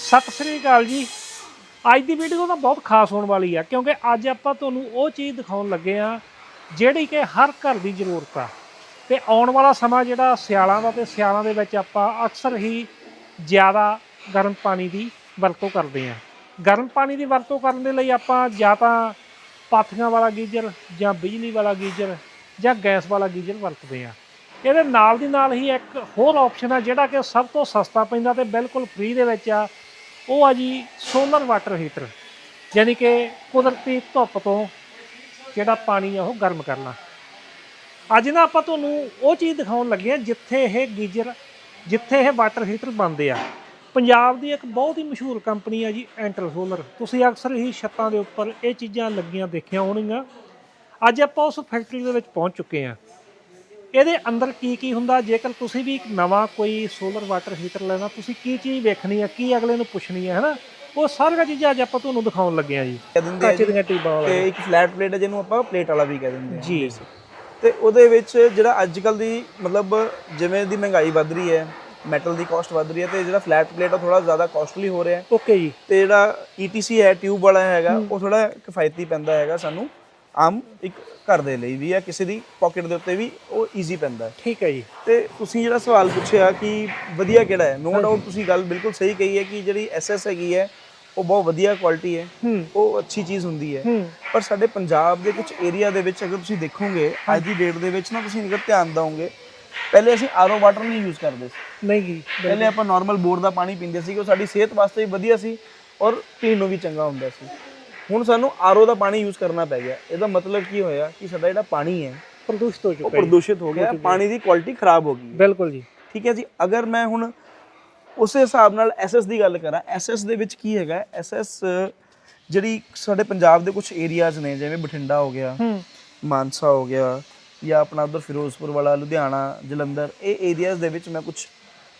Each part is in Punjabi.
ਸਤਿ ਸ੍ਰੀ ਅਕਾਲ ਜੀ। ਅੱਜ ਦੀ ਵੀਡੀਓ ਤਾਂ ਬਹੁਤ ਖਾਸ ਹੋਣ ਵਾਲੀ ਆ, ਕਿਉਂਕਿ ਅੱਜ ਆਪਾਂ ਤੁਹਾਨੂੰ ਉਹ ਚੀਜ਼ ਦਿਖਾਉਣ ਲੱਗੇ ਆ, ਜਿਹੜੀ ਕਿ ਹਰ ਘਰ ਦੀ ਜ਼ਰੂਰਤ ਆ। ਤੇ ਆਉਣ ਵਾਲਾ ਸਮਾਂ ਜਿਹੜਾ ਸਿਆਲਾਂ ਦਾ, ਤੇ ਸਿਆਲਾਂ ਦੇ ਵਿੱਚ ਆਪਾਂ ਅਕਸਰ ਹੀ ਜ਼ਿਆਦਾ ਗਰਮ ਪਾਣੀ ਦੀ ਵਰਤੋਂ ਕਰਦੇ ਆ। ਗਰਮ ਪਾਣੀ ਦੀ ਵਰਤੋਂ ਕਰਨ ਦੇ ਲਈ ਆਪਾਂ ਜਾਂ ਤਾਂ ਪਾਥੀਆਂ ਵਾਲਾ ਗੀਜ਼ਰ, ਜਾਂ ਬਿਜਲੀ ਵਾਲਾ ਗੀਜ਼ਰ, ਜਾਂ ਗੈਸ ਵਾਲਾ ਗੀਜ਼ਰ ਵਰਤਦੇ ਆ। ਇਹਦੇ ਨਾਲ ਦੀ ਨਾਲ ਹੀ ਇੱਕ ਹੋਰ ਆਪਸ਼ਨ ਆ, ਜਿਹੜਾ ਕਿ ਸਭ ਤੋਂ ਸਸਤਾ ਪੈਂਦਾ ਤੇ ਬਿਲਕੁਲ ਫ੍ਰੀ ਦੇ ਵਿੱਚ ਆ। ਉਹ ਆ ਜੀ ਸੋਲਰ ਵਾਟਰ ਹੀਟਰ ਯਾਨੀ ਕਿ ਕੁਦਰਤੀ ਧੁੱਪ ਤੋਂ ਜਿਹੜਾ ਪਾਣੀ ਆ ਉਹ ਗਰਮ ਕਰਨਾ। ਅੱਜ ਨਾ ਆਪਾਂ ਤੁਹਾਨੂੰ ਉਹ ਚੀਜ਼ ਦਿਖਾਉਣ ਲੱਗੇ ਆ ਜਿੱਥੇ ਇਹ ਗੀਜ਼ਰ, ਜਿੱਥੇ ਇਹ ਵਾਟਰ ਹੀਟਰ ਬਣਦੇ ਆ। ਪੰਜਾਬ ਦੀ ਇੱਕ ਬਹੁਤ ਹੀ ਮਸ਼ਹੂਰ ਕੰਪਨੀ ਆ ਜੀ ਐਂਟਰ ਸੋਲਰ ਤੁਸੀਂ ਅਕਸਰ ਹੀ ਛੱਤਾਂ ਦੇ ਉੱਪਰ ਇਹ ਚੀਜ਼ਾਂ ਲੱਗੀਆਂ ਦੇਖੀਆਂ ਹੋਣਗੀਆਂ। ਅੱਜ ਆਪਾਂ ਉਸ ਫੈਕਟਰੀ ਦੇ ਵਿੱਚ ਪਹੁੰਚ ਚੁੱਕੇ ਆ। ਇਹਦੇ ਅੰਦਰ ਕੀ ਕੀ ਹੁੰਦਾ? ਜੇਕਰ ਤੁਸੀਂ ਵੀ ਇੱਕ ਨਵਾਂ ਕੋਈ ਸੋਲਰ ਵਾਟਰ ਹੀਟਰ ਲੈਣਾ ਤੁਸੀਂ ਕੀ ਚੀਜ਼ ਵੇਖਣੀ ਆ ਕੀ ਅਗਲੇ ਨੂੰ ਪੁੱਛਣੀ ਆ ਹੈਨਾ? ਉਹ ਸਾਰੀਆਂ ਚੀਜ਼ਾਂ ਅੱਜ ਆਪਾਂ ਤੁਹਾਨੂੰ ਦਿਖਾਉਣ ਲੱਗੇ ਆ ਜੀ। ਕਹਿ ਦਿੰਦੇ ਆ ਕੱਚ ਦੀਆਂ ਟੀਬਾਂ ਵਾਲਾ ਤੇ ਇੱਕ ਫਲੈਟ ਪਲੇਟ ਹੈ ਜਿਹਨੂੰ ਆਪਾਂ ਪਲੇਟ ਵਾਲਾ ਵੀ ਕਹਿ ਦਿੰਦੇ ਆ। ਜੀ। ਤੇ ਉਹਦੇ ਵਿੱਚ ਜਿਹੜਾ ਅੱਜ ਕੱਲ ਦੀ ਮਤਲਬ ਜਿਵੇਂ ਦੀ ਮਹਿੰਗਾਈ ਵੱਧ ਰਹੀ ਹੈ ਮੈਟਲ ਦੀ ਕਾਸਟ ਵੱਧ ਰਹੀ ਹੈ ਤੇ ਜਿਹੜਾ ਫਲੈਟ ਪਲੇਟ ਆ ਥੋੜਾ ਜ਼ਿਆਦਾ ਕਾਸਟਲੀ ਹੋ ਰਿਹਾ ਹੈ। ਓਕੇ ਜੀ। ਤੇ ਜਿਹੜਾ ETC ਹੈ ਟਿਊਬ ਵਾਲਾ ਹੈਗਾ ਉਹ ਥੋੜਾ ਕਿਫਾਇਤੀ ਪੈਂਦਾ ਹੈਗਾ ਸਾਨੂੰ। ਆਮ ਇੱਕ ਘਰ ਦੇ ਲਈ ਵੀ ਆ ਕਿਸੇ ਦੀ ਪਾਕਟ ਦੇ ਉੱਤੇ ਵੀ ਉਹ ਈਜ਼ੀ ਪੈਂਦਾ ਹੈ। ਠੀਕ ਹੈ ਜੀ। ਤੇ ਤੁਸੀਂ ਜਿਹੜਾ ਸਵਾਲ ਪੁੱਛਿਆ ਕਿ ਵਧੀਆ ਕਿਹੜਾ ਹੈ ਨੋ ਡਾਊਟ ਤੁਸੀਂ ਗੱਲ ਬਿਲਕੁਲ ਸਹੀ ਕਹੀ ਹੈ ਕਿ ਜਿਹੜੀ ਐਸਐਸ ਹੈਗੀ ਹੈ ਉਹ ਬਹੁਤ ਵਧੀਆ ਕੁਆਲਿਟੀ ਹੈ। ਉਹ ਅੱਛੀ ਚੀਜ਼ ਹੁੰਦੀ ਹੈ। ਪਰ ਸਾਡੇ ਪੰਜਾਬ ਦੇ ਕੁਝ ਏਰੀਆ ਦੇ ਵਿੱਚ ਅਗਰ ਤੁਸੀਂ ਦੇਖੋਗੇ ਅੱਜ ਦੀ ਡੇਟ ਦੇ ਵਿੱਚ ਨਾ ਤੁਸੀਂ ਅਗਰ ਧਿਆਨ ਦਿਓਗੇ ਪਹਿਲੇ ਅਸੀਂ ਆਰਓ ਵਾਟਰ ਨਹੀਂ ਯੂਜ਼ ਕਰਦੇ ਸੀ। ਨਹੀਂ ਜੀ ਪਹਿਲੇ ਆਪਾਂ ਨਾਰਮਲ ਬੋਰ ਦਾ ਪਾਣੀ ਪੀਂਦੇ ਸੀ ਉਹ ਸਾਡੀ ਸਿਹਤ ਵਾਸਤੇ ਵੀ ਵਧੀਆ ਸੀ ਔਰ ਪੀਣ ਨੂੰ ਵੀ ਚੰਗਾ ਹੁੰਦਾ ਸੀ। ਹੁਣ ਸਾਨੂੰ ਆਰਓ ਦਾ ਪਾਣੀ ਯੂਜ਼ ਕਰਨਾ ਪੈ ਗਿਆ। ਇਹਦਾ ਮਤਲਬ ਕੀ ਹੋਇਆ ਕਿ ਸਾਡਾ ਜਿਹੜਾ ਪਾਣੀ ਹੈ ਪ੍ਰਦੂਸ਼ਿਤ ਹੋ ਉਹ ਚੁੱਕਾ ਹੈ ਪ੍ਰਦੂਸ਼ਿਤ ਹੋ ਗਿਆ। ਪਾਣੀ ਦੀ ਕੁਆਲਿਟੀ ਖਰਾਬ ਹੋ ਗਈ। ਬਿਲਕੁਲ ਜੀ। ਠੀਕ ਹੈ ਜੀ। ਅਗਰ ਮੈਂ ਹੁਣ ਉਸੇ ਹਿਸਾਬ ਨਾਲ ਐਸਐਸ ਦੀ ਗੱਲ ਕਰਾਂ ਐਸਐਸ ਦੇ ਵਿੱਚ ਕੀ ਹੈਗਾ? ਐਸਐਸ ਜਿਹੜੀ ਸਾਡੇ ਪੰਜਾਬ ਦੇ ਕੁਝ ਏਰੀਆਜ਼ ਨੇ ਜਿਵੇਂ ਬਠਿੰਡਾ ਹੋ ਗਿਆ ਮਾਨਸਾ ਹੋ ਗਿਆ ਜਾਂ ਆਪਣਾ ਉਧਰ ਫਿਰੋਜ਼ਪੁਰ ਵਾਲਾ ਲੁਧਿਆਣਾ ਜਲੰਧਰ ਇਹ ਏਰੀਆਜ਼ ਦੇ ਵਿੱਚ ਮੈਂ ਕੁਝ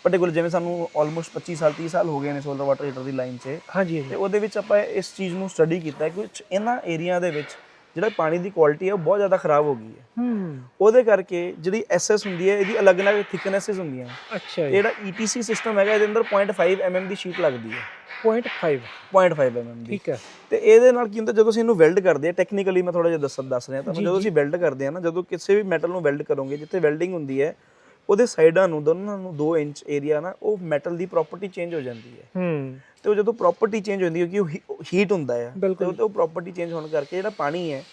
ਪਾਰਟਿਕੂਲਰ ਜਿਵੇਂ ਸਾਨੂੰ ਆਲਮੋਸਟ 25 ਸਾਲ 30 ਸਾਲ ਹੋ ਗਏ ਨੇ ਸੋਲਰ ਵਾਟਰ ਹੀਟਰ ਦੀ ਲਾਈਨ 'ਚ। ਹਾਂਜੀ ਤੇ ਹਾਂਜੀ ਉਹਦੇ ਵਿੱਚ ਆਪਾਂ ਇਸ ਚੀਜ਼ ਨੂੰ ਸਟੱਡੀ ਕੀਤਾ ਕਿ ਕੁਝ ਇਹਨਾਂ ਏਰੀਆ ਦੇ ਵਿੱਚ ਜਿਹੜਾ ਪਾਣੀ ਦੀ ਕੁਆਲਿਟੀ ਹੈ ਉਹ ਬਹੁਤ ਜ਼ਿਆਦਾ ਖਰਾਬ ਹੋ ਗਈ ਹੈ। ਹੂੰ। ਉਹਦੇ ਕਰਕੇ ਜਿਹੜੀ ਐਸਐਸ ਹੁੰਦੀ ਹੈ ਇਹਦੀ ਅਲੱਗ-ਅਲੱਗ ਥਿਕਨੈਸਸ ਹੁੰਦੀਆਂ ਅੱਛਾ ਜੀ। ਜਿਹੜਾ ETC ਸਿਸਟਮ ਹੈਗਾ ਇਹਦੇ ਅੰਦਰ 0.5 mm ਦੀ ਸ਼ੀਟ ਲੱਗਦੀ ਹੈ। 0.5 0.5 mm ਦੀ। ਠੀਕ ਹੈ। ਤੇ ਇਹਦੇ ਨਾਲ ਕੀ ਹੁੰਦਾ ਜਦੋਂ ਅਸੀਂ ਇਹਨੂੰ ਵੈਲਡ ਕਰਦੇ ਆ ਟੈਕਨੀਕਲੀ ਮੈਂ ਥੋੜਾ ਜਿਹਾ ਦੱਸ ਦੱਸ ਰਿਹਾ ਤੁਹਾਨੂੰ ਜਦੋਂ ਅਸੀਂ ਵੈਲਡ ਕਰਦੇ ਆ ਨਾ ਜਦੋਂ ਕਿਸੇ ਵੀ ਮੈਟਲ ਨੂੰ ਵੈਲਡ ਕਰੋਗੇ ਜਿੱਥੇ ਵੈਲਡਿੰਗ ਹੁੰਦੀ ਹੈ ਉਹਦੇ ਸਾਈਡਾਂ ਨੂੰ ਦੋਨਾਂ ਨੂੰ 2 ਇੰਚ ਏਰੀਆ ਨਾ ਉਹ ਮੈਟਲ ਦੀ ਪ੍ਰੋਪਰਟੀ ਚੇਂਜ ਹੋ ਜਾਂਦੀ ਹੈ ਹੂੰ ਤੇ ਉਹ ਜਦੋਂ ਪ੍ਰੋਪਰਟੀ ਚੇਂਜ ਹੁੰਦੀ ਹੈ ਕਿਉਂਕਿ ਉਹ ਹੀਟ ਹੁੰਦਾ ਹੈ ਤੇ। ਉਹ- ਪ੍ਰੋਪਰਟੀ ਚੇਂਜ ਹੋਣ ਕਰਕੇ ਜਿਹੜਾ ਪਾਣੀ ਹੈ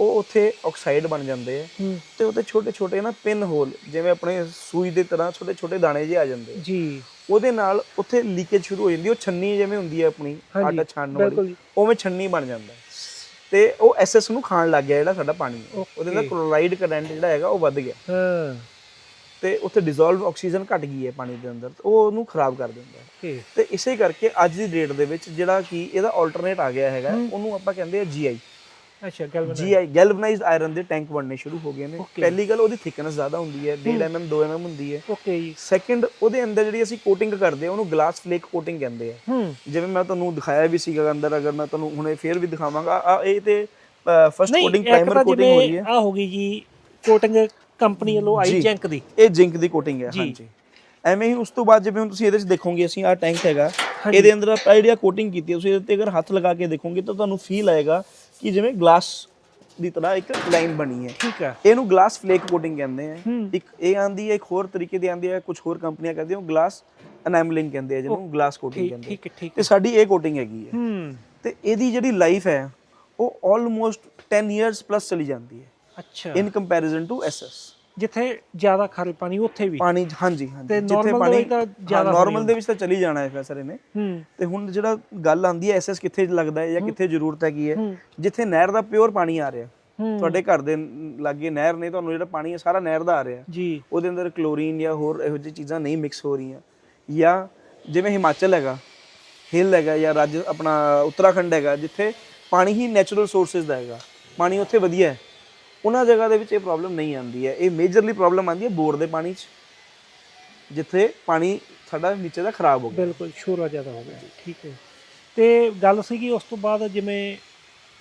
ਉਹ ਉੱਥੇ ਆਕਸਾਈਡ ਬਣ ਜਾਂਦੇ ਆ ਹੂੰ ਤੇ ਉਹਦੇ ਛੋਟੇ ਛੋਟੇ ਨਾ ਪਿਨ ਹੋਲ ਜਿਵੇਂ ਆਪਣੇ ਸੂਈ ਦੇ ਤਰ੍ਹਾਂ ਛੋਟੇ ਛੋਟੇ ਦਾਣੇ ਜਿਹੇ ਆ ਜਾਂਦੇ। ਜੀ ਉਹਦੇ ਨਾਲ ਉੱਥੇ ਲੀਕੇਜ ਸ਼ੁਰੂ ਹੋ ਜਾਂਦੀ। ਉਹ ਛੰਨੀ ਜਿਵੇਂ ਹੁੰਦੀ ਹੈ ਆਪਣੀ ਆਟਾ ਛਾਣਨ ਵਾਲੀ। ਉਵੇਂ ਛੰਨੀ ਬਣ ਜਾਂਦਾ। ਤੇ ਉਹ ਐਸਐਸ ਨੂੰ ਖਾਣ ਲੱਗ ਗਿਆ ਜਿਹੜਾ ਸਾਡਾ ਪਾਣੀ. ਉਹਦੇ ਨਾਲ ਕਲੋਰਾਈਡ ਕਰੰਟ ਜਿਹੜਾ ਹੈਗਾ ਉਹ ਵੱਧ ਗਿਆ ਹਾਂ ਤੇ ਉੱਥੇ ਡਿਸੋਲਵ ਆਕਸੀਜਨ ਘਟ ਗਈ ਹੈ ਪਾਣੀ ਦੇ ਅੰਦਰ ਉਹ ਉਹਨੂੰ ਖਰਾਬ ਕਰ ਦਿੰਦਾ ਹੈ। ਤੇ ਇਸੇ ਕਰਕੇ ਅੱਜ ਦੀ ਡੇਟ ਦੇ ਵਿੱਚ ਜਿਹੜਾ ਕਿ ਇਹਦਾ ਆਲਟਰਨੇਟ ਆ ਗਿਆ ਹੈਗਾ ਉਹਨੂੰ ਆਪਾਂ ਕਹਿੰਦੇ ਆ ਜੀਆਈ ਅੱਛਾ ਗੱਲ ਬਣਾ ਜੀਆਈ ਗੈਲਵਨਾਈਜ਼ਡ ਆਇਰਨ ਦੇ ਟੈਂਕ ਬਣਨੇ ਸ਼ੁਰੂ ਹੋ ਗਏ ਨੇ। ਪਹਿਲੀ ਗੱਲ ਉਹਦੀ ਥਿਕਨੈਸ ਜ਼ਿਆਦਾ ਹੁੰਦੀ ਹੈ 1.5 mm 2 mm ਹੁੰਦੀ ਹੈ। ਓਕੇ ਜੀ। ਸੈਕੰਡ ਉਹਦੇ ਅੰਦਰ ਜਿਹੜੀ ਅਸੀਂ ਕੋਟਿੰਗ ਕਰਦੇ ਆ ਉਹਨੂੰ ਗਲਾਸ ਫਲੇਕ ਕੋਟਿੰਗ ਕਹਿੰਦੇ ਆ। ਜਿਵੇਂ ਮੈਂ ਤੁਹਾਨੂੰ ਦਿਖਾਇਆ ਵੀ ਸੀਗਾ ਅੰਦਰ ਅਗਰ ਮੈਂ ਤੁਹਾਨੂੰ ਹੁਣੇ ਫੇਰ ਵੀ ਦਿਖਾਵਾਂਗਾ। ਆ ਇਹ ਤੇ ਫਸਟ ਕੋਟਿੰਗ ਪ੍ਰਾਈਮਰ ਕੋਟਿੰਗ ਹੋ ਰਹੀ ਜਿਵੇਂ ਹੈ ਆ ਹੋ। ਗਈ ਜੀ ਕੋਟਿੰਗ ਕੰਪਨੀ ਵੱਲੋਂ ਆਈ ਜੀ। ਜੈਂਕ ਦੀ। ਇਹ ਜ਼ਿੰਕ ਦੀ ਕੋਟਿੰਗ ਹੈ ਹਾਂਜੀ। ਐਵੇਂ ਹੀ ਉਸ ਤੋਂ ਬਾਅਦ ਜਿਵੇਂ ਹੁਣ ਤੁਸੀਂ ਇਹਦੇ ਵਿੱਚ ਦੇਖੋਗੇ ਅਸੀਂ ਆ ਟੈਂਕ ਹੈਗਾ ਇਹਦੇ ਅੰਦਰ ਆਪਾਂ ਜਿਹੜੀ ਕੋਟਿੰਗ ਕੀਤੀ ਹੈ ਤੁਸੀਂ ਇਹਦੇ ਤੇ ਅਗਰ ਹੱਥ ਲਗਾ ਕੇ ਦੇਖੋਗੇ ਤਾਂ ਤੁਹਾਨੂੰ ਫੀਲ ਆਏਗਾ ਕਿ ਜਿਵੇਂ ਗਲਾਸ ਦੀ ਤਰ੍ਹਾਂ ਇੱਕ ਲਾਈਨ ਬਣੀ ਹੈ। ਠੀਕ ਹੈ। ਇਹਨੂੰ ਗਲਾਸ ਫਲੇਕ ਕੋਟਿੰਗ ਕਹਿੰਦੇ ਆ। ਹੂੰ। ਇੱਕ ਇਹ ਆਂਦੀ ਹੈ ਇੱਕ ਹੋਰ ਤਰੀਕੇ ਦੀ ਆਂਦੀ ਹੈ ਕੁਝ ਹੋਰ ਕੰਪਨੀਆਂ ਕਰਦੀਆਂ ਉਹ ਗਲਾਸ ਐਨਾਮਲਿੰਗ ਕਹਿੰਦੇ ਆ ਜਿਹਨੂੰ ਗਲਾਸ ਕੋਟਿੰਗ ਠੀਕ ਕਹਿੰਦੇ ਆ। ਠੀਕ ਹੈ, ਠੀਕ ਤੇ ਸਾਡੀ ਇਹ ਕੋਟਿੰਗ ਹੈਗੀ ਹੈ। ਹੂੰ। ਤੇ ਇਹਦੀ ਜਿਹੜੀ ਲਾਈਫ ਹੈ ਉਹ ਆਲਮੋਸਟ 10 ਇਅਰਸ ਪਲੱਸ ਚਲੀ ਜਾਂਦੀ ਹੈ। ਅੱਛਾ। ਇਨ ਕੰਪੈਰੀਜ਼ਨ ਟੂ ਐਸਐਸ ਜਿੱਥੇ ਜ਼ਿਆਦਾ ਖਾਰੇ ਪਾਣੀ ਉੱਥੇ ਵੀ। ਪਾਣੀ ਹਾਂਜੀ ਹਾਂਜੀ। ਵਿੱਚ ਤਾਂ ਜ਼ਿਆਦਾ ਨਾਰਮਲ ਦੇ ਵਿੱਚ ਤਾਂ ਚਲੀ ਜਾਣਾ ਹੈ ਇਹਨੇ। ਹੂੰ। ਤੇ ਹੁਣ ਜਿਹੜਾ ਗੱਲ ਆਂਦੀ ਹੈ ਐਸਐਸ ਕਿੱਥੇ ਲੱਗਦਾ ਹੈ ਜਾਂ ਕਿੱਥੇ ਜ਼ਰੂਰਤ ਹੈ ਹੂੰ। ਜਿੱਥੇ ਨਹਿਰ ਦਾ ਪਿਓਰ ਪਾਣੀ ਆ ਰਿਹਾ। ਤੁਹਾਡੇ ਘਰ ਦੇ ਲਾਗੇ ਨਹਿਰ ਨੇ ਤੁਹਾਨੂੰ ਜਿਹੜਾ ਪਾਣੀ ਹੈ ਸਾਰਾ ਨਹਿਰ ਦਾ ਆ ਰਿਹਾ। ਜੀ। ਉਹਦੇ ਅੰਦਰ ਕਲੋਰੀਨ ਜਾਂ ਹੋਰ ਇਹੋ ਜਿਹੀ ਚੀਜ਼ਾਂ ਨਹੀਂ ਮਿਕਸ ਹੋ ਰਹੀਆਂ। ਜਾਂ ਜਿਵੇਂ ਹਿਮਾਚਲ ਹੈਗਾ ਹਿਲ ਹੈਗਾ ਜਾਂ ਰਾਜ ਆਪਣਾ ਉੱਤਰਾਖੰਡ ਹੈਗਾ ਜਿੱਥੇ ਪਾਣੀ ਹੀ ਨੈਚੁਰਲ ਸੋਰਸਸ ਦਾ ਹੈਗਾ। ਪਾਣੀ ਉੱਥੇ ਵਧੀਆ ਹੈ। ਉਹਨਾਂ ਜਗ੍ਹਾ ਦੇ ਵਿੱਚ ਇਹ ਪ੍ਰੋਬਲਮ ਨਹੀਂ ਆਉਂਦੀ ਹੈ। ਇਹ ਮੇਜਰਲੀ ਪ੍ਰੋਬਲਮ ਆਉਂਦੀ ਹੈ ਬੋਰ ਦੇ ਪਾਣੀ 'ਚ ਜਿੱਥੇ ਪਾਣੀ ਸਾਡਾ ਨੀਚੇ ਦਾ ਖਰਾਬ ਹੋ ਗਿਆ। ਬਿਲਕੁਲ ਸ਼ੋਰਾ ਜ਼ਿਆਦਾ ਹੋ ਗਿਆ। ਠੀਕ ਹੈ। ਤੇ ਗੱਲ ਸੀਗੀ ਉਸ ਤੋਂ ਬਾਅਦ ਜਿਵੇਂ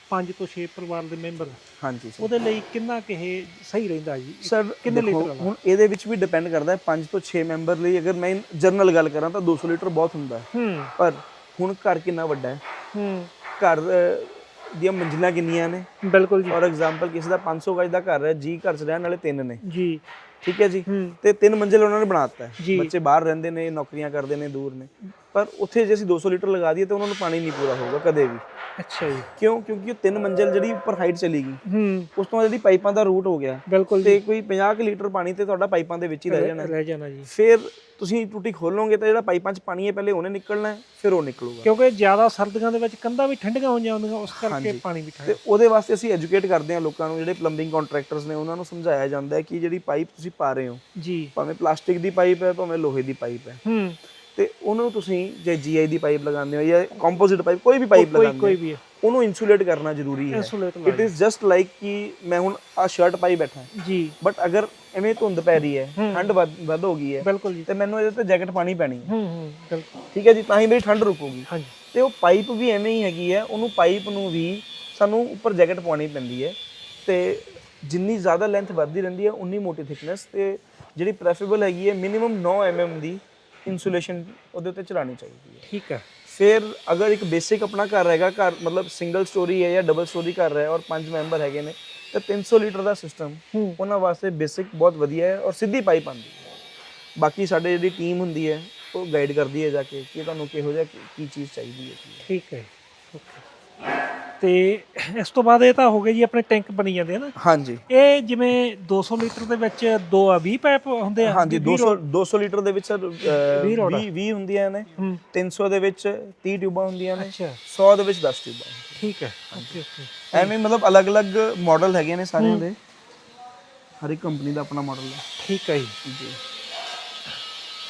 5 ਤੋਂ 6 ਪਰਿਵਾਰ ਦੇ ਮੈਂਬਰ ਹਾਂਜੀ ਸਰ। ਉਹਦੇ ਲਈ ਕਿੰਨਾ ਕਿ ਇਹ ਸਹੀ ਰਹਿੰਦਾ ਜੀ? ਸਰ ਕਿੰਨੇ ਲੀਟਰ? ਹੁਣ ਇਹਦੇ ਵਿੱਚ ਵੀ ਡਿਪੈਂਡ ਕਰਦਾ ਹੈ। 5 ਤੋਂ 6 ਮੈਂਬਰ ਲਈ ਅਗਰ ਮੈਂ ਜਨਰਲ ਗੱਲ ਕਰਾਂ ਤਾਂ 200 ਲੀਟਰ ਬਹੁਤ ਹੁੰਦਾ ਹੈ। ਪਰ ਹੁਣ ਘਰ ਕਿੰਨਾ ਵੱਡਾ ਹੈ? ਹੂੰ। ਘਰ ਦੀਆਂ ਮੰਜ਼ਿਲਾਂ ਕਿੰਨੀਆਂ ਨੇ? ਬਿਲਕੁਲ ਜੀ। ਫੋਰ ਐਗਜ਼ਾਮਪਲ ਕਿਸੇ ਦਾ 500 ਗਜ ਦਾ ਘਰ ਹੈ ਜੀ ਘਰ 'ਚ ਰਹਿਣ ਵਾਲੇ ਤਿੰਨ ਨੇ। ਜੀ। ਠੀਕ ਹੈ ਜੀ? ਤੇ ਤਿੰਨ ਮੰਜ਼ਿਲ ਉਹਨਾਂ ਨੇ ਬਣਾਤਾ। ਹੈ। ਬੱਚੇ ਬਾਹਰ ਰਹਿੰਦੇ ਨੇ ਨੌਕਰੀਆਂ ਕਰਦੇ ਨੇ ਦੂਰ ਨੇ। ਪਰ ਉੱਥੇ ਜੇ ਅਸੀਂ 200 ਲੀਟਰ ਲਗਾ ਦਈਏ ਤਾਂ ਉਹਨਾਂ ਨੂੰ ਪਾਣੀ ਨਹੀਂ ਪੂਰਾ ਹੋਊਗਾ ਕਦੇ ਵੀ। ਅੱਛਾ ਜੀ। ਕਿਉਂ? ਕਿਉਂਕਿ ਉਹ ਤਿੰਨ ਮੰਜ਼ਿਲ ਜਿਹੜੀ ਉੱਪਰ ਹਾਈਟ ਚਲੀ ਗਈ। ਹੂੰ। ਉਸ ਤੋਂ ਬਾਅਦ ਜਿਹੜੀ ਪਾਈਪਾਂ ਦਾ ਰੂਟ ਹੋ ਗਿਆ। ਬਿਲਕੁਲ ਤੇ ਕੋਈ 50 ਕੁ ਲੀਟਰ ਪਾਣੀ ਤੇ ਤੁਹਾਡਾ ਪਾਈਪਾਂ ਦੇ ਵਿੱਚ ਹੀ ਰਹਿ ਜਾਣਾ। ਰਹਿ ਜਾਣਾ ਜੀ। ਫਿਰ ਤੁਸੀਂ ਟੂਟੀ ਖੋਲੋਗੇ ਤਾਂ ਜਿਹੜਾ ਪਾਈਪਾਂ 'ਚ ਪਾਣੀ ਹੈ ਪਹਿਲੇ ਉਹਨੇ ਨਿਕਲਣਾ ਹੈ ਫਿਰ ਉਹ ਨਿਕਲੂਗਾ। ਕਿਉਂਕਿ ਜ਼ਿਆਦਾ ਸਰਦੀਆਂ ਦੇ ਵਿੱਚ ਕੰਧਾਂ ਵੀ ਠੰਡੀਆਂ ਹੋ ਜਾਂਦੀਆਂ ਉਸ ਕਰਕੇ। ਪਾਣੀ ਵੀ ਠੰਡਾ। ਤੇ ਉਹਦੇ ਵਾਸਤੇ ਅਸੀਂ ਐਜੂਕੇਟ ਕਰਦੇ ਹਾਂ ਲੋਕਾਂ ਨੂੰ ਜਿਹੜੇ ਪਲੰਬਿੰਗ ਕੰਟਰੈਕਟਰਸ ਨੇ ਉਹਨਾਂ ਨੂੰ ਸਮਝਾਇਆ ਜਾਂਦਾ ਹੈ ਕਿ ਜਿਹੜੀ ਪਾਈਪ ਤੁਸੀਂ ਪਾ ਰਹੇ ਹੋ ਜੀ। ਭਾਵੇਂ ਪਲਾਸਟਿਕ ਦੀ ਪਾਈਪ ਹੈ ਭਾਵੇਂ ਲੋਹੇ ਦੀ ਪਾਈਪ ਹੈ ਹੂੰ। ਤੇ ਉਹਨੂੰ ਤੁਸੀਂ ਜੇ ਜੀਆਈ ਦੀ ਪਾਈਪ ਲਗਾਉਂਦੇ ਹੋ ਜਾਂ ਕੰਪੋਜ਼ਿਟ ਪਾਈਪ ਕੋਈ ਵੀ ਪਾਈਪ ਲਗਾਉਂਦੇ ਕੋਈ ਹੋ ਵੀ ਉਹਨੂੰ ਇਨਸੂਲੇਟ ਕਰਨਾ ਜ਼ਰੂਰੀ ਹੈ। ਇਟ ਇਜ਼ ਜਸਟ ਲਾਈਕ ਕਿ ਮੈਂ ਹੁਣ ਆ ਸ਼ਰਟ ਪਾਈ ਬੈਠਾ ਜੀ। ਬਟ ਅਗਰ ਐਵੇਂ ਧੁੰਦ ਪੈ ਰਹੀ ਹੈ। ਠੰਡ ਵੱਧ ਹੋ ਗਈ ਹੈ ਬਿਲਕੁਲ ਜੀ। ਤੇ ਮੈਨੂੰ ਇਹਦੇ ਤੇ ਜੈਕਟ ਪਾਣੀ ਪੈਣੀ ਹੈ। ਹੂੰ ਹੂੰ ਬਿਲਕੁਲ। ਠੀਕ ਹੈ ਜੀ ਤਾਂ ਹੀ ਮੇਰੀ ਠੰਡ ਰੁਕੂਗੀ। ਹਾਂਜੀ। ਤੇ ਉਹ ਪਾਈਪ ਵੀ ਐਵੇਂ ਹੀ ਹੈਗੀ ਹੈ ਉਹਨੂੰ ਪਾਈਪ ਨੂੰ ਵੀ ਸਾਨੂੰ ਉੱਪਰ ਜੈਕਟ ਪਾਉਣੀ ਪੈਂਦੀ ਹੈ। ਤੇ ਜਿੰਨੀ ਜ਼ਿਆਦਾ ਲੈਂਥ ਵੱਧਦੀ ਰਹਿੰਦੀ ਹੈ ਉਨੀ ਮੋਟੀ ਥਿਕਨੈਸ ਤੇ ਜਿਹੜੀ ਪ੍ਰੈਫਰੇਬਲ ਹੈਗੀ ਹੈ ਮਿਨੀਮਮ 9 mm ਦੀ ਇਨਸੂਲੇਸ਼ਨ ਉਹਦੇ ਉੱਤੇ ਚਲਾਣੀ ਚਾਹੀਦੀ ਹੈ। ਠੀਕ ਹੈ। ਫਿਰ ਅਗਰ ਇੱਕ ਬੇਸਿਕ ਆਪਣਾ ਘਰ ਹੈਗਾ ਘਰ ਮਤਲਬ ਸਿੰਗਲ ਸਟੋਰੀ ਹੈ ਜਾਂ ਡਬਲ ਸਟੋਰੀ ਘਰ ਹੈ ਔਰ ਪੰਜ ਮੈਂਬਰ ਹੈਗੇ ਨੇ ਤਾਂ 300 ਲੀਟਰ ਦਾ ਸਿਸਟਮ ਉਹਨਾਂ ਵਾਸਤੇ ਬੇਸਿਕ ਬਹੁਤ ਵਧੀਆ ਹੈ ਔਰ ਸਿੱਧੀ ਪਾਈਪ ਆਉਂਦੀ ਹੈ। ਬਾਕੀ ਸਾਡੇ ਜਿਹੜੀ ਟੀਮ ਹੁੰਦੀ ਹੈ ਉਹ ਗਾਈਡ ਕਰਦੀ ਹੈ ਜਾ ਕੇ ਕਿ ਤੁਹਾਨੂੰ ਕਿਹੋ ਜਿਹਾ ਕੀ ਕੀ ਚੀਜ਼ ਚਾਹੀਦੀ ਹੈ ਠੀਕ ਹੈ। ਓਕੇ ਤੇ ਇਸ ਤੋਂ ਬਾਅਦ ਇਹ ਤਾਂ ਹੋ ਗਏ ਜੀ ਆਪਣੇ ਟੈਂਕ ਬਣੀ ਜਾਂਦੇ ਆ ਨਾ। ਹਾਂਜੀ। ਇਹ ਜਿਵੇਂ 200 ਲੀਟਰ ਦੇ ਵਿੱਚ ਦੋ ਆ 20 ਪਾਈਪ ਹੁੰਦੇ ਆ ਹਾਂਜੀ 200 200 ਲੀਟਰ ਦੇ ਵਿੱਚ ਸਰ 20 ਰੋਡ 20 20 ਹੁੰਦੀਆਂ ਨੇ ਹੂੰ। 300 ਦੇ ਵਿੱਚ 30 ਟਿਊਬਾਂ ਹੁੰਦੀਆਂ ਨੇ ਅੱਛਾ। 100 ਦੇ ਵਿੱਚ 10 ਟਿਊਬਾਂ ਠੀਕ ਹੈ ਓਕੇ ਓਕੇ। ਐਵੇਂ ਮਤਲਬ ਅਲੱਗ-ਅਲੱਗ ਮਾਡਲ ਹੈਗੇ ਨੇ ਸਾਰਿਆਂ ਦੇ। ਹਰ ਇੱਕ ਕੰਪਨੀ ਦਾ ਆਪਣਾ ਮਾਡਲ ਹੈ। ਠੀਕ ਹੈ ਜੀ।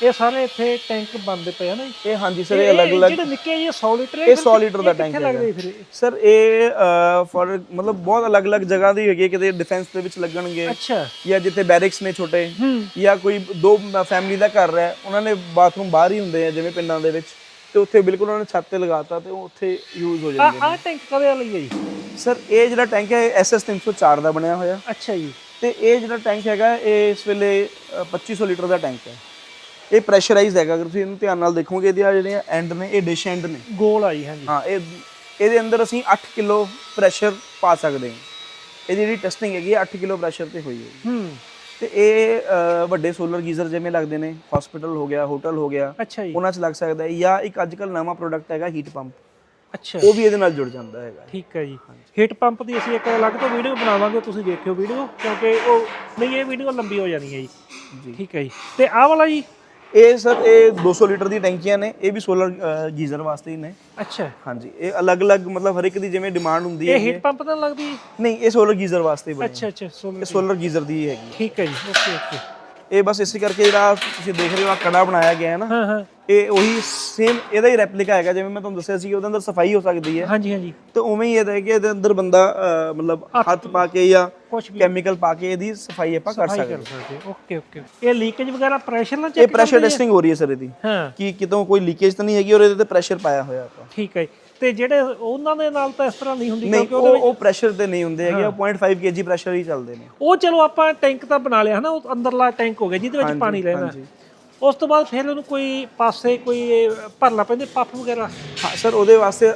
ਇਹ ਸਾਰੇ ਇੱਥੇ ਟੈਂਕ ਬੰਦੇ ਪਏ ਨਾ ਜੀ। ਇਹ ਹਾਂਜੀ ਸਰ ਇਹ ਅਲੱਗ-ਅਲੱਗ ਜਿਹੜੇ ਨਿੱਕੇ ਜਿਹੇ 100 ਲੀਟਰ ਇਹ 100 ਲੀਟਰ ਦਾ ਟੈਂਕ ਇਹ? ਸਰ ਇਹ ਫॉर ਮਤਲਬ ਬਹੁਤ ਅਲੱਗ-ਅਲੱਗ ਜਗ੍ਹਾ ਦੀ ਹੈਗੀ ਹੈ, ਕਿਤੇ ਡਿਫੈਂਸ ਦੇ ਵਿੱਚ ਲੱਗਣਗੇ ਅੱਛਾ। ਜਾਂ ਜਿੱਥੇ ਬੈਰਿਕਸ ਨੇ ਛੋਟੇ ਹੂੰ। ਜਾਂ ਕੋਈ ਦੋ ਫੈਮਿਲੀ ਦਾ ਘਰ ਹੈ ਉਹਨਾਂ ਨੇ ਬਾਥਰੂਮ ਬਾਹਰ ਹੀ ਹੁੰਦੇ ਆ ਜਿਵੇਂ ਪਿੰਡਾਂ ਦੇ ਵਿੱਚ। ਤੇ ਉੱਥੇ ਬਿਲਕੁਲ ਉਹਨਾਂ ਨੇ ਛੱਤ ਤੇ ਲਗਾਤਾ ਤੇ ਉੱਥੇ ਯੂਜ਼ ਹੋ ਜਾਂਦੇ ਆ ਟੈਂਕ ਕਦੇ ਲਈ ਹੈ ਜੀ? ਨੇ ਸਰ ਇਹ ਜਿਹੜਾ ਟੈਂਕ ਹੈ ਐਸਐਸ 304 ਦਾ ਬਣਿਆ ਹੋਇਆ। ਅੱਛਾ ਜੀ। ਤੇ ਇਹ ਜਿਹੜਾ ਟੈਂਕ ਹੈਗਾ ਇਹ ਇਸ ਵੇਲੇ ਅ, 2500 ਲੀਟਰ ਦਾ ਟੈਂਕ ਹੈ। ਇਹ ਪ੍ਰੈਸ਼ਰਾਈਜ਼ਡ ਹੈਗਾ ਅਗਰ ਤੁਸੀਂ ਇਹਨੂੰ ਧਿਆਨ ਨਾਲ ਦੇਖੋਗੇ ਇਹਦੀਆਂ ਜਿਹੜੀਆਂ ਐਂਡ ਨੇ ਇਹ ਡਿਸ਼ ਐਂਡ ਨੇ। ਗੋਲ ਆਈ ਹਾਂਜੀ। ਹਾਂ ਇਹ ਇਹਦੇ ਅੰਦਰ ਅਸੀਂ 8 ਕਿਲੋ ਪ੍ਰੈਸ਼ਰ ਪਾ ਸਕਦੇ ਹਾਂ। ਇਹਦੀ ਜਿਹੜੀ ਟੈਸਟਿੰਗ ਹੈਗੀ ਹੈ 8 ਕਿਲੋ ਪ੍ਰੈਸ਼ਰ ਤੇ ਹੋਈ ਹੈ ਹੂੰ। ਤੇ ਇਹ ਵੱਡੇ ਸੋਲਰ ਗੀਜ਼ਰ ਜਿਵੇਂ ਲੱਗਦੇ ਨੇ ਹਸਪੀਟਲ ਹੋ ਗਿਆ ਹੋਟਲ ਹੋ ਗਿਆ ਉਹਨਾਂ 'ਚ ਲੱਗ ਸਕਦਾ ਹੈ ਜਾਂ ਇੱਕ ਅੱਜਕੱਲ ਨਵਾਂ ਪ੍ਰੋਡਕਟ ਹੈਗਾ ਹੀਟ ਪੰਪ ਅੱਛਾ। ਉਹ ਵੀ ਇਹਦੇ ਨਾਲ ਜੁੜ ਜਾਂਦਾ ਹੈਗਾ। ਠੀਕ ਹੈ ਜੀ। ਹੀਟ ਪੰਪ ਦੀ ਅਸੀਂ ਇੱਕ ਅਲੱਗ ਤੋਂ ਵੀਡੀਓ ਬਣਾਵਾਂਗੇ ਤੁਸੀਂ ਦੇਖਿਓ ਵੀਡੀਓ ਕਿਉਂਕਿ ਉਹ ਨਹੀਂ ਇਹ ਵੀਡੀਓ ਲੰਬੀ ਹੋ ਜਾਣੀ ਹੈ ਜੀ। ਠੀਕ ਹੈ ਜੀ। ਤੇ ਆਹ ਵਾਲਾ ਜੀ ਇਹ ਸਰ ਇਹ 200 ਲੀਟਰ ਦੀ ਟੈਂਕੀਆਂ ਨੇ ਇਹ ਵੀ ਸੋਲਰ ਗੀਜ਼ਰ ਵਾਸਤੇ ਹੀ ਨੇ। ਅੱਛਾ। ਹਾਂਜੀ ਇਹ ਅਲੱਗ-ਅਲੱਗ ਮਤਲਬ ਹਰ ਇੱਕ ਦੀ ਜਿਵੇਂ ਡਿਮਾਂਡ ਹੁੰਦੀ ਹੈ। ਇਹ ਹੀਟ ਪੰਪ ਨਾਲ ਲੱਗਦੀ? ਨਹੀਂ ਇਹ ਸੋਲਰ ਗੀਜ਼ਰ ਵਾਸਤੇ ਬਣੀ ਅੱਛਾ ਅੱਛਾ ਸੋਲਰ ਇਹ ਸੋਲਰ ਗੀਜ਼ਰ। ਦੀ ਹੈਗੀ ਠੀਕ ਹੈ ਜੀ ਓਕੇ ਓਕੇ। ਇਹ ਬਸ ਇਸੇ ਕਰਕੇ ਜਿਹੜਾ ਤੁਸੀਂ ਦੇਖ ਰਹੇ ਹੋ ਆ ਕੜਾ ਬਣਾਇਆ ਗਿਆ ਹੈ ਨਾ। ਹਾਂ ਹਾਂ। ਇਹ ਉਹੀ ਸੇਮ ਇਹਦਾ ਹੀ ਰੈਪਲੀਕਾ ਹੈਗਾ ਜਿਵੇਂ ਮੈਂ ਤੁਹਾਨੂੰ ਦੱਸਿਆ ਸੀ ਕਿ ਉਹਦੇ ਅੰਦਰ ਸਫ਼ਾਈ ਹੋ ਸਕਦੀ ਹੈ। ਹਾਂਜੀ ਹਾਂਜੀ। ਤੇ ਉਵੇਂ ਹੀ ਇਹਦਾ ਹੈ ਕਿ ਇਹਦੇ ਅੰਦਰ ਬੰਦਾ ਅਹ, ਮਤਲਬ ਹੱਥ ਪਾ ਕੇ ਜਾਂ ਕੁਝ ਵੀ। ਕੈਮੀਕਲ ਪਾ ਕੇ ਇਹਦੀ ਸਫ਼ਾਈ ਆਪਾਂ ਕਰ ਸਕਦੇ ਕਰ ਸਕਦੇ ਓਕੇ ਓਕੇ ਇਹ ਲੀਕੇਜ ਵਗੈਰਾ ਪ੍ਰੈਸ਼ਰ ਨਾਲ ਇਹ ਚੈੱਕ ਪ੍ਰੈਸ਼ਰ ਟੈਸਟਿੰਗ ਹੋ ਰਹੀ ਹੈ ਸਰ ਇਹਦੀ। ਹਾਂ। ਕਿ ਕਿਤੋਂ ਕੋਈ ਲੀਕੇਜ ਤਾਂ ਨਹੀਂ ਹੈਗੀ ਔਰ ਇਹਦੇ ਤੇ ਪ੍ਰੈਸ਼ਰ ਪਾਇਆ ਹੋਇਆ ਆਪਾਂ। ਠੀਕ ਹੈ ਜੀ। ਤੇ ਜਿਹੜੇ ਉਹਨਾਂ ਦੇ ਨਾਲ ਤਾਂ ਇਸ ਤਰ੍ਹਾਂ ਨਹੀਂ ਹੁੰਦੀ ਨਹੀਂ ਕਿਉਂਕਿ ਉਹ ਉਹ ਪ੍ਰੈਸ਼ਰ ਤੇ ਨਹੀਂ ਹੁੰਦੇ ਹੈਗੇ ਉਹ 0.5 kg ਪ੍ਰੈਸ਼ਰ ਹੀ ਚੱਲਦੇ ਨੇ। ਉਹ ਚਲੋ ਆਪਾਂ ਟੈਂਕ ਤਾਂ ਬਣਾ ਲਿਆ ਹਨਾ? ਉਹ ਅੰਦਰਲਾ ਟੈਂਕ ਹੋ ਗਿਆ ਜਿਹਦੇ ਵਿੱਚ ਪਾਣੀ ਰਹਿੰਦਾ। ਹਾਂਜੀ। ਉਸ ਤੋਂ ਬਾਅਦ ਫਿਰ ਉਹਨੂੰ ਕੋਈ ਪਾਸੇ ਕੋਈ ਭਰਨਾ ਪੈਂਦੇ ਪੱਪ ਵਗੈਰਾ? ਹਾਂ ਸਰ ਉਹਦੇ ਵਾਸਤੇ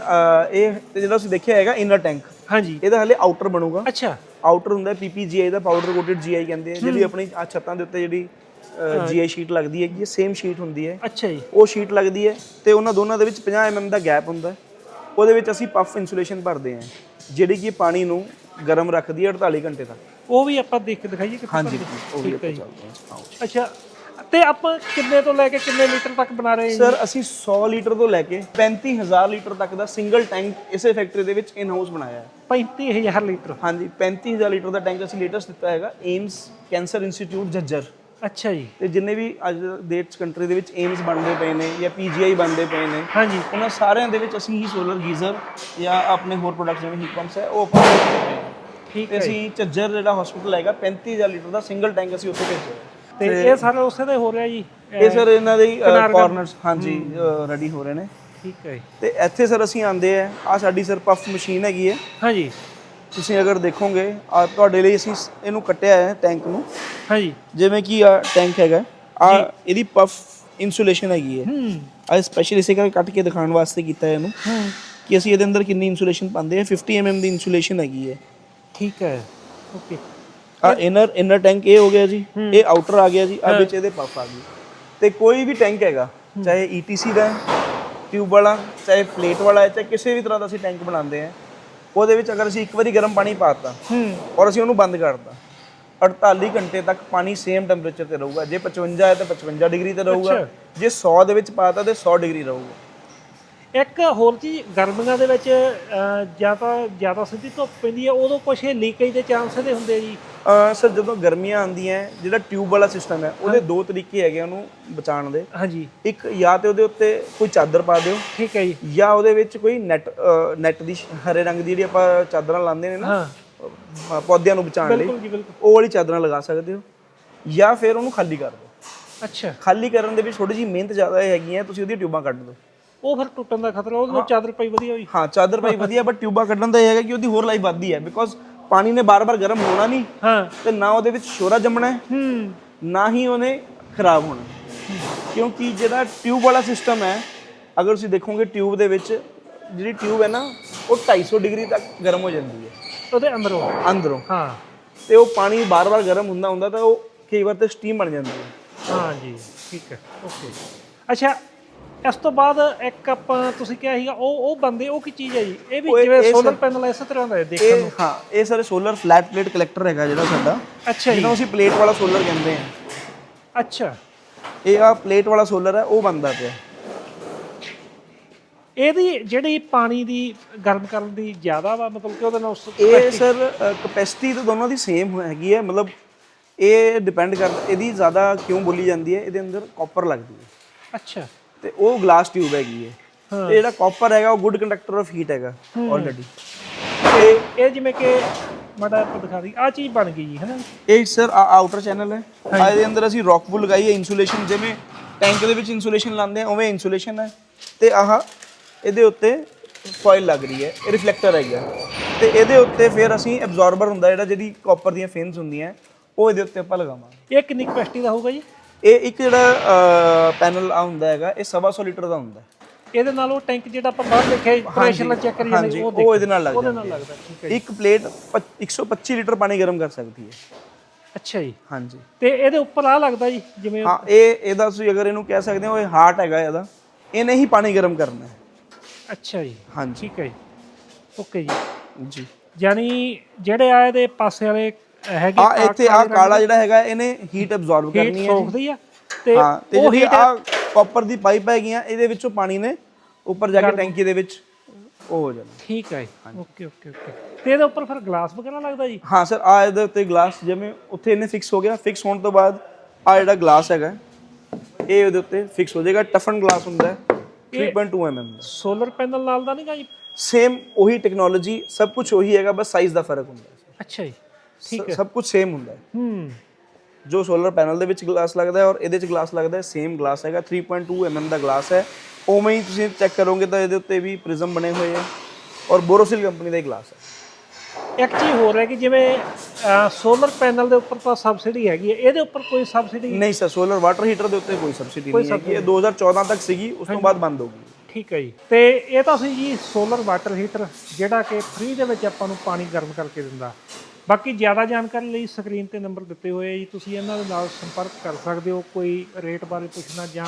ਇਹ ਜਿਹੜਾ ਤੁਸੀਂ ਦੇਖਿਆ ਹੈਗਾ ਇਨਰ ਟੈਂਕ ਹਾਂਜੀ। ਇਹਦਾ ਹਲੇ ਆਊਟਰ ਬਣੂਗਾ। ਅੱਛਾ। ਆਊਟਰ ਹੁੰਦਾ ਪੀਪੀਜੀਆਈ ਦਾ ਪਾਊਡਰ ਕੋਟਡ ਜੀਆਈ ਕਹਿੰਦੇ ਆ ਜਿਹੜੀ ਆਪਣੀ ਆ ਛੱਤਾਂ ਦੇ ਉੱਤੇ ਜਿਹੜੀ ਜੀਆਈ ਸ਼ੀਟ ਲੱਗਦੀ ਹੈਗੀ ਸੇਮ ਸ਼ੀਟ ਹੁੰਦੀ ਹੈ। ਅੱਛਾ ਜੀ। ਉਹ ਸ਼ੀਟ ਲੱਗਦੀ ਹੈ ਤੇ ਉਹਨਾਂ ਦੋਨਾਂ ਦੇ ਵਿੱਚ 50 mm ਦਾ ਗੈਪ ਹੁੰਦਾ ਹੈ। ਉਹਦੇ ਵਿੱਚ ਅਸੀਂ ਪਫ ਇਨਸੂਲੇਸ਼ਨ ਭਰਦੇ ਹਾਂ ਜਿਹੜੀ ਕਿ ਪਾਣੀ ਨੂੰ ਗਰਮ ਰੱਖਦੀ ਹੈ 48 ਘੰਟੇ ਤੱਕ ਉਹ ਵੀ ਆਪਾਂ ਦੇਖ ਦਿਖਾਈਏ ਕਿੱਥੇ ਹਾਂਜੀ? ਉਹ ਵੀ ਠੀਕ ਹੈ ਆਪਾਂ ਜੀ ਚੱਲਦੇ ਹਾਂ ਆਓ ਜੀ। ਅੱਛਾ ਤੇ ਆਪਾਂ ਕਿੰਨੇ ਤੋਂ ਲੈ ਕੇ ਕਿੰਨੇ ਲੀਟਰ ਤੱਕ ਬਣਾ ਰਹੇ ਹਾਂ? ਸਰ ਅਸੀਂ 100 ਲੀਟਰ ਤੋਂ ਲੈ ਕੇ 35000 ਲੀਟਰ ਤੱਕ ਦਾ ਸਿੰਗਲ ਟੈਂਕ ਇਸੇ ਫੈਕਟਰੀ ਦੇ ਵਿੱਚ ਇਨ ਹਾਊਸ ਬਣਾਇਆ ਹੈ 35000 ਲੀਟਰ ਹਾਂਜੀ 35000 ਲੀਟਰ ਦਾ ਟੈਂਕ ਅਸੀਂ ਲੇਟੈਸਟ ਦਿੱਤਾ ਹੈਗਾ ਏਮਸ ਕੈਂਸਰ ਇੰਸਟੀਚਿਊਟ ਜੱਜਰ ਅੱਛਾ ਜੀ। ਤੇ ਜਿੰਨੇ ਵੀ ਅੱਜ ਦੇ ਕੰਟਰੀ ਦੇ ਵਿੱਚ ਏਮਸ ਬਣਦੇ ਪਏ ਨੇ ਜਾਂ ਪੀਜੀਆਈ ਬਣਦੇ ਪਏ ਨੇ ਹਾਂਜੀ। ਉਹਨਾਂ ਸਾਰਿਆਂ ਦੇ ਵਿੱਚ ਅਸੀਂ ਹੀ ਸੋਲਰ ਗੀਜ਼ਰ ਜਾਂ ਆਪਣੇ ਹੋਰ ਪ੍ਰੋਡਕਟ ਜਿਵੇਂ ਹੀਟ ਪੰਪਸ ਹੈ ਉਹ ਆਪਾਂ ਠੀਕ ਤੇ ਹੈ ਅਸੀਂ ਝੱਜਰ ਜਿਹੜਾ ਹਸਪੀਟਲ ਹੈਗਾ 35000 ਲੀਟਰ ਦਾ ਸਿੰਗਲ ਟੈਂਕ ਅਸੀਂ ਉੱਥੇ ਭੇਜਿਆ। ਹੈ। ਤੇ ਇਹ ਸਾਰਾ ਉਸੇ ਦਾ ਹੀ ਰਿਹਾ ਜੀ ਇਹ ਸਰ ਇਹਨਾਂ ਦੇ ਕਾਰਨਰਸ ਹਾਂਜੀ ਰੈਡੀ ਹੋ ਰਹੇ ਨੇ। ਠੀਕ ਹੈ। ਤੇ ਇੱਥੇ ਸਰ ਅਸੀਂ ਆਂਦੇ ਆ ਆ ਸਾਡੀ ਸਰ ਪਫ ਮਸ਼ੀਨ ਹੈਗੀ ਹੈ। ਹਾਂਜੀ। ਤੁਸੀਂ ਅਗਰ ਦੇਖੋਗੇ ਆ ਤੁਹਾਡੇ ਲਈ ਅਸੀਂ ਇਹਨੂੰ ਕੱਟਿਆ ਹੈ ਟੈਂਕ ਨੂੰ। ਹਾਂਜੀ। ਜਿਵੇਂ ਕਿ ਆ ਟੈਂਕ ਹੈਗਾ ਆ ਇਹਦੀ ਪਫ ਇਨਸੂਲੇਸ਼ਨ ਹੈਗੀ ਹੈ। ਹੂੰ। ਆ ਸਪੈਸ਼ਲ ਇਸੇ ਕਰਕੇ ਕੱਟ ਕੇ ਦਿਖਾਉਣ ਵਾਸਤੇ ਕੀਤਾ ਹੈ ਇਹਨੂੰ ਹੂੰ। ਕਿ ਅਸੀਂ ਇਹਦੇ ਅੰਦਰ ਕਿੰਨੀ ਇਨਸੂਲੇਸ਼ਨ ਪਾਉਂਦੇ ਆ 50 mm ਦੀ ਇਨਸੂਲੇਸ਼ਨ ਹੈਗੀ ਹੈ। ਠੀਕ ਹੈ। ਓਕੇ ਆ ਇਨਰ ਇਨਰ ਟੈਂਕ ਇਹ ਹੋ ਗਿਆ ਜੀ। ਇਹ ਆਊਟਰ ਆ ਗਿਆ ਜੀ। ਆ ਵਿੱਚ ਇਹਦੇ ਪਫ ਆ ਗਈ। ਤੇ ਕੋਈ ਵੀ ਟੈਂਕ ਹੈਗਾ ਚਾਹੇ ETC ਦਾ ਹੈ ਟਿਊਬ ਵਾਲਾ ਚਾਹੇ ਪਲੇਟ ਵਾਲਾ ਹੈ ਚਾਹੇ ਕਿਸੇ ਵੀ ਤਰ੍ਹਾਂ ਦਾ ਅਸੀਂ ਟੈਂਕ ਬਣਾਉਂਦੇ ਆ ਉਹਦੇ ਵਿੱਚ ਅਗਰ ਅਸੀਂ ਇੱਕ ਵਾਰੀ ਗਰਮ ਪਾਣੀ ਪਾਤਾ ਹੂੰ। ਔਰ ਅਸੀਂ ਉਹਨੂੰ ਬੰਦ ਕਰਤਾ 48 ਘੰਟੇ ਤੱਕ ਪਾਣੀ ਸੇਮ ਟੈਂਪਰੇਚਰ ਤੇ ਰਹੂਗਾ। ਜੇ 55 ਹੈ ਤਾਂ 55 ਡਿਗਰੀ ਤੇ ਰਹੂਗਾ। ਜੇ 100 ਦੇ ਵਿੱਚ ਪਾਤਾ ਤੇ 100 ਡਿਗਰੀ ਰਹੂਗਾ। ਇੱਕ ਹੋਰ ਚੀਜ਼ ਗਰਮੀਆਂ ਦੇ ਵਿੱਚ ਜਾਂ ਤਾਂ ਜ਼ਿਆਦਾ ਸਿੱਧੀ ਧੁੱਪ ਪੈਂਦੀ ਹੈ ਉਦੋਂ ਇਹ ਲੀਕੇਜ ਦੇ ਚਾਂਸ ਇਹਦੇ ਹੁੰਦੇ ਆ ਜੀ? ਸਰ ਜਦੋਂ ਗਰਮੀਆਂ ਆਉਂਦੀਆਂ ਜਿਹੜਾ ਟਿਊਬ ਵਾਲਾ ਸਿਸਟਮ ਹੈ ਉਹਦੇ ਦੋ ਤਰੀਕੇ ਹੈਗੇ ਉਹਨੂੰ ਬਚਾਉਣ ਦੇ। ਹਾਂਜੀ। ਇੱਕ ਜਾਂ ਤੇ ਉਹਦੇ ਉੱਤੇ ਕੋਈ ਚਾਦਰ ਪਾ ਦਿਓ ਠੀਕ ਹੈ ਜੀ। ਜਾਂ ਉਹਦੇ ਵਿੱਚ ਕੋਈ ਨੈਟ ਨੈਟ ਦੀ ਹਰੇ ਰੰਗ ਦੀ ਜਿਹੜੀ ਆਪਾਂ ਚਾਦਰਾਂ ਲਾਉਂਦੇ ਨੇ ਨਾ ਪੌਦਿਆਂ ਨੂੰ ਬਚਾਉਣ ਲਈ ਬਿਲਕੁਲ ਜੀ ਬਿਲਕੁਲ। ਉਹ ਵਾਲੀ ਚਾਦਰਾਂ ਲਗਾ ਸਕਦੇ ਹੋ ਜਾਂ ਫਿਰ ਉਹਨੂੰ ਖਾਲੀ ਕਰ ਦਿਓ। ਅੱਛਾ। ਖਾਲੀ ਕਰਨ ਦੇ ਵਿੱਚ ਥੋੜੀ ਜਿਹੀ ਮਿਹਨਤ ਜ਼ਿਆਦਾ ਹੈਗੀ ਹੈ ਤੁਸੀਂ ਉਹਦੀਆਂ ਟਿਊਬਾਂ ਕੱਢ ਦਿਓ। ਉਹ ਫਿਰ ਟੁੱਟਣ ਦਾ ਖਤਰਾ ਉਹਦੇ ਨਾਲ ਚਾਦਰ ਪਈ ਵਧੀਆ ਹੋਈ। ਹਾਂ ਚਾਦਰ ਭਾਈ ਵਧੀਆ ਬਟ ਟਿਊਬਾਂ ਕੱਢਣ ਦਾ ਇਹ ਹੈਗਾ ਕਿ ਉਹਦੀ ਹੋਰ ਲਾਈਫ ਵੱਧਦੀ ਹੈ ਬਿਕੋਜ਼ ਪਾਣੀ ਨੇ ਬਾਰ-ਬਾਰ ਗਰਮ ਹੋਣਾ ਨਹੀਂ ਹਾਂ। ਤੇ ਨਾ ਉਹਦੇ ਵਿੱਚ ਸ਼ੋਰਾ ਜੰਮਣਾ ਹੈ ਹੂੰ। ਨਾ ਹੀ ਉਹਨੇ ਖਰਾਬ ਹੋਣਾ। ਕਿਉਂਕਿ ਜਿਹੜਾ ਟਿਊਬ ਵਾਲਾ ਸਿਸਟਮ ਹੈ ਅਗਰ ਤੁਸੀਂ ਦੇਖੋਗੇ ਟਿਊਬ ਦੇ ਵਿੱਚ ਜਿਹੜੀ ਟਿਊਬ ਹੈ ਨਾ ਉਹ 250 ਡਿਗਰੀ ਤੱਕ ਗਰਮ ਹੋ ਜਾਂਦੀ ਹੈ। ਉਹਦੇ ਅੰਦਰੋਂ? ਅੰਦਰੋਂ। ਹਾਂ। ਤੇ ਉਹ ਪਾਣੀ ਬਾਰ-ਬਾਰ ਗਰਮ ਹੁੰਦਾ ਹੁੰਦਾ ਤਾਂ ਉਹ ਕਈ ਵਾਰ ਤੇ ਸਟੀਮ ਬਣ ਜਾਂਦੀ ਹੈ। ਹਾਂ ਜੀ ਠੀਕ ਹੈ ਓਕੇ ਅੱਛਾ ਇਸ ਤੋਂ ਬਾਅਦ ਇੱਕ ਆਪਾਂ ਤੁਸੀਂ ਕਿਹਾ ਸੀਗਾ ਉਹ ਉਹ ਬੰਦੇ ਉਹ ਕੀ ਚੀਜ਼ ਹੈ ਜੀ? ਇਹ ਵੀ ਉਹ ਇਹ- ਜਿਵੇਂ ਇਹ ਸੋਲਰ ਸਰ- ਪੈਨਲ ਇਸੇ ਤਰ੍ਹਾਂ ਦਾ ਹੈ ਦੇਖਣ ਇਹ ਨੂੰ। ਹਾਂ ਇਹ ਸਾਰੇ ਸੋਲਰ ਫਲੈਟ ਪਲੇਟ ਕਲੈਕਟਰ ਹੈਗਾ ਜਿਹੜਾ ਸਾਡਾ। ਅੱਛਾ ਜੀ। ਜਿਹਨੂੰ ਅਸੀਂ ਪਲੇਟ ਵਾਲਾ ਸੋਲਰ ਕਹਿੰਦੇ ਆ ਅੱਛਾ। ਇਹ ਆ ਪਲੇਟ ਵਾਲਾ ਸੋਲਰ ਹੈ ਉਹ ਬੰਦਾ ਪਿਆ। ਇਹਦੀ ਜਿਹੜੀ ਪਾਣੀ ਦੀ ਗਰਮ ਕਰਨ ਦੀ ਜ਼ਿਆਦਾ ਵਾ ਮਤਲਬ ਕਿ ਉਹਦੇ ਨਾਲ ਉਸ- ਇਹ ਸਰ ਕਪੈਸਿਟੀ ਤਾਂ ਦੋਨੋਂ ਦੀ ਸੇਮ ਹੈਗੀ ਹੈ ਮਤਲਬ ਇਹ ਡਿਪੈਂਡ ਕਰਦਾ ਇਹਦੀ ਜ਼ਿਆਦਾ ਕਿਉਂ ਬੋਲੀ ਜਾਂਦੀ ਹੈ? ਇਹਦੇ ਅੰਦਰ ਕਾਪਰ ਲੱਗਦੀ ਹੈ। ਅੱਛਾ। ਤੇ ਉਹ ਗਲਾਸ ਟਿਊਬ ਹੈਗੀ ਹੈ। ਤੇ ਜਿਹੜਾ ਕਾਪਰ ਹੈਗਾ ਉਹ ਗੁੱਡ ਕੰਡਕਟਰ ਆਫ ਹੀਟ ਹੈਗਾ ਆਲਰੇਡੀ ਤੇ ਇਹ ਜਿਵੇਂ ਕਿ ਮਾੜਾ ਆਪਾਂ ਦਿਖਾ ਦੀ ਆ ਚੀਜ਼ ਬਣ ਗਈ ਜੀ ਹੈਨਾ? ਇਹ ਸਰ ਆਊਟਰ ਚੈਨਲ ਹੈ। ਆ ਇਹਦੇ ਅੰਦਰ ਅਸੀਂ ਰੌਕਵੁੱਲ ਲਗਾਈ ਹੈ ਇਨਸੂਲੇਸ਼ਨ ਜਿਵੇਂ ਟੈਂਕ ਦੇ ਵਿੱਚ ਇਨਸੂਲੇਸ਼ਨ ਲਾਉਂਦੇ ਆ ਉਵੇਂ ਇਨਸੂਲੇਸ਼ਨ ਹੈ। ਤੇ ਆਹ ਇਹਦੇ ਉੱਤੇ ਫੋਇਲ ਲੱਗ ਰਹੀ ਹੈ ਇਹ ਰਿਫਲੈਕਟਰ ਹੈਗਾ ਤੇ ਇਹਦੇ ਉੱਤੇ ਫਿਰ ਅਸੀਂ ਐਬਜ਼ੌਰਬਰ ਹੁੰਦਾ ਜਿਹੜਾ ਜਿਹੜੀ ਕਾਪਰ ਦੀਆਂ ਫਿਨਸ ਹੁੰਦੀਆਂ ਉਹ ਇਹਦੇ ਉੱਤੇ ਆਪਾਂ ਲਗਾਵਾਂਗੇ। ਇਹ ਕਿੰਨੀ ਕਪੈਸਿਟੀ ਦਾ ਹੋਊਗਾ ਜੀ? ਇਹ ਇੱਕ ਜਿਹੜਾ ਪੈਨਲ ਆ ਹੁੰਦਾ ਹੈਗਾ ਇਹ 125 ਲੀਟਰ ਦਾ ਹੁੰਦਾ। ਇਹਦੇ ਨਾਲ ਉਹ ਟੈਂਕ ਜਿਹੜਾ ਆਪਾਂ ਬਾਹਰ ਦੇਖਿਆ ਪ੍ਰੈਸ਼ਰ ਨਾਲ ਚੈੱਕ ਕਰੀ ਜਾਂਦੇ ਉਹ ਉਹ ਇਹਦੇ ਨਾਲ ਲੱਗ ਉਹਦੇ ਨਾਲ ਲੱਗਦਾ ਠੀਕ ਹੈ ਹੈ। ਇੱਕ ਪਲੇਟ 125 ਲੀਟਰ ਪਾਣੀ ਗਰਮ ਕਰ ਸਕਦੀ ਹੈ। ਅੱਛਾ ਜੀ। ਹਾਂਜੀ। ਤੇ ਇਹਦੇ ਉੱਪਰ ਆ ਲੱਗਦਾ ਜੀ ਜਿਵੇਂ ਹਾਂ ਇਹ ਇਹਦਾ ਤੁਸੀਂ ਅਗਰ ਇਹਨੂੰ ਕਹਿ ਸਕਦੇ ਹੋ ਇਹ ਹਾਰਟ ਹੈਗਾ ਇਹਦਾ ਇਹਨੇ ਹੀ ਪਾਣੀ ਗਰਮ ਕਰਨਾ ਹੈ। ਅੱਛਾ ਜੀ। ਹਾਂਜੀ। ਠੀਕ ਹੈ ਜੀ। ਓਕੇ ਜੀ। ਜੀ। ਯਾਨੀ ਜਿਹੜੇ ਆ ਇਹਦੇ ਪਾਸੇ ਵਾਲੇ ਹੈਗੇ ਆ ਇੱਥੇ ਆ ਕਾਲਾ ਜਿਹੜਾ ਹੈਗਾ ਇਹਨੇ ਹੀਟ ਅਬਜ਼ੌਰਬ ਹੀਟ ਕਰਨੀ ਹੈ ਸੋਖਦੀ ਆ ਤੇ ਹਾਂ ਤੇ ਉਹ ਹੀਟ ਆ ਕਾਪਰ ਦੀ ਪਾਈਪ ਹੈਗੀਆਂ ਇਹਦੇ ਵਿੱਚੋਂ ਪਾਣੀ ਨੇ ਉੱਪਰ ਜਾ ਕੇ ਟੈਂਕੀ ਦੇ ਵਿੱਚ ਉਹ ਹੋ ਜਾਣਾ ਠੀਕ ਹੈ ਓਕੇ ਓਕੇ ਓਕੇ ਤੇ ਇਹਦੇ ਉੱਪਰ ਫਿਰ ਗਲਾਸ ਵਗੈਰਾ ਲੱਗਦਾ ਜੀ? ਹਾਂ ਸਰ ਆ ਇਹਦੇ ਉੱਤੇ ਗਲਾਸ ਜਿਵੇਂ ਉੱਥੇ ਇਹਨੇ ਫਿਕਸ ਹੋ ਗਿਆ ਫਿਕਸ ਹੋਣ ਤੋਂ ਬਾਅਦ ਆ ਜਿਹੜਾ ਗਲਾਸ ਹੈਗਾ ਇਹ ਉਹਦੇ ਉੱਤੇ ਫਿਕਸ ਹੋ ਜਾਏਗਾ ਟਫਨ ਗਲਾਸ ਹੁੰਦਾ ਹੈ 3.2 mm ਦਾ। ਸੋਲਰ ਪੈਨਲ ਨਾਲ ਦਾ ਨਹੀਂਗਾ ਜੀ? ਸੇਮ ਉਹੀ ਟੈਕਨੋਲੋਜੀ ਸਭ ਕੁਝ ਉਹੀ ਹੈਗਾ ਬਸ ਸਾਈਜ਼ ਦਾ ਫ਼ਰਕ ਹੁੰਦਾ ਹੈ। ਅੱਛਾ ਜੀ। ਸ- ਸਭ ਕੁਝ ਸੇਮ ਹੁੰਦਾ ਹੈ। ਹੂੰ। ਜੋ ਸੋਲਰ ਪੈਨਲ ਦੇ ਵਿੱਚ ਗਲਾਸ ਲੱਗਦਾ ਹੈ ਔਰ ਇਹਦੇ 'ਚ ਗਲਾਸ ਲੱਗਦਾ ਹੈ ਸੇਮ ਗਲਾਸ ਹੈਗਾ 3.2 mm ਦਾ ਗਲਾਸ ਹੈ। ਉਵੇਂ ਹੀ ਤੁਸੀਂ ਚੈੱਕ ਕਰੋਗੇ ਤਾਂ ਇਹਦੇ ਉੱਤੇ ਵੀ ਪ੍ਰਿਜ਼ਮ ਬਣੇ ਹੋਏ ਹੈ ਔਰ ਬੋਰੋਸਿਲ ਕੰਪਨੀ ਦਾ ਹੀ ਗਲਾਸ ਹੈ। ਇੱਕ ਚੀਜ਼ ਹੋਰ ਹੈ ਕਿ ਜਿਵੇਂ ਸੋਲਰ ਪੈਨਲ ਦੇ ਉੱਪਰ ਤਾਂ ਸਬਸਿਡੀ ਹੈਗੀ ਹੈ। ਇਹਦੇ ਉੱਪਰ ਕੋਈ ਸਬਸਿਡੀ ਨਹੀਂ ਸਰ ਸੋਲਰ ਵਾਟਰ ਹੀਟਰ ਦੇ ਉੱਤੇ ਕੋਈ ਸਬਸਿਡੀ ਨਹੀਂ ਹੈਗੀ। ਇਹ 2014 ਤੱਕ ਸੀਗੀ ਉਸ ਤੋਂ ਬਾਅਦ ਬੰਦ ਹੋ ਗਈ। ਠੀਕ ਹੈ ਜੀ। ਤੇ ਇਹ ਤਾਂ ਸੀ ਜੀ ਸੋਲਰ ਵਾਟਰ ਹੀਟਰ ਜਿਹੜਾ ਕਿ ਫ੍ਰੀ ਦੇ ਵਿੱਚ ਆਪਾਂ ਨੂੰ ਪਾਣੀ ਗਰਮ ਕਰਕੇ ਦਿੰਦਾ। ਬਾਕੀ ਜ਼ਿਆਦਾ ਜਾਣਕਾਰੀ ਲਈ ਸਕਰੀਨ ਤੇ ਨੰਬਰ ਦਿੱਤੇ ਹੋਏ ਆ ਜੀ। ਤੁਸੀਂ ਇਹਨਾਂ ਦੇ ਨਾਲ ਸੰਪਰਕ ਕਰ ਸਕਦੇ ਹੋ ਕੋਈ ਰੇਟ ਬਾਰੇ ਪੁੱਛਣਾ ਜਾਂ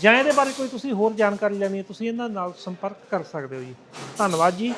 ਜਾਂ ਇਹਦੇ ਬਾਰੇ ਕੋਈ ਤੁਸੀਂ ਹੋਰ ਜਾਣਕਾਰੀ ਲੈਣੀ ਹੈ, ਤੁਸੀਂ ਇਹਨਾਂ ਨਾਲ ਸੰਪਰਕ ਕਰ ਸਕਦੇ ਹੋ ਜੀ। ਧੰਨਵਾਦ ਜੀ।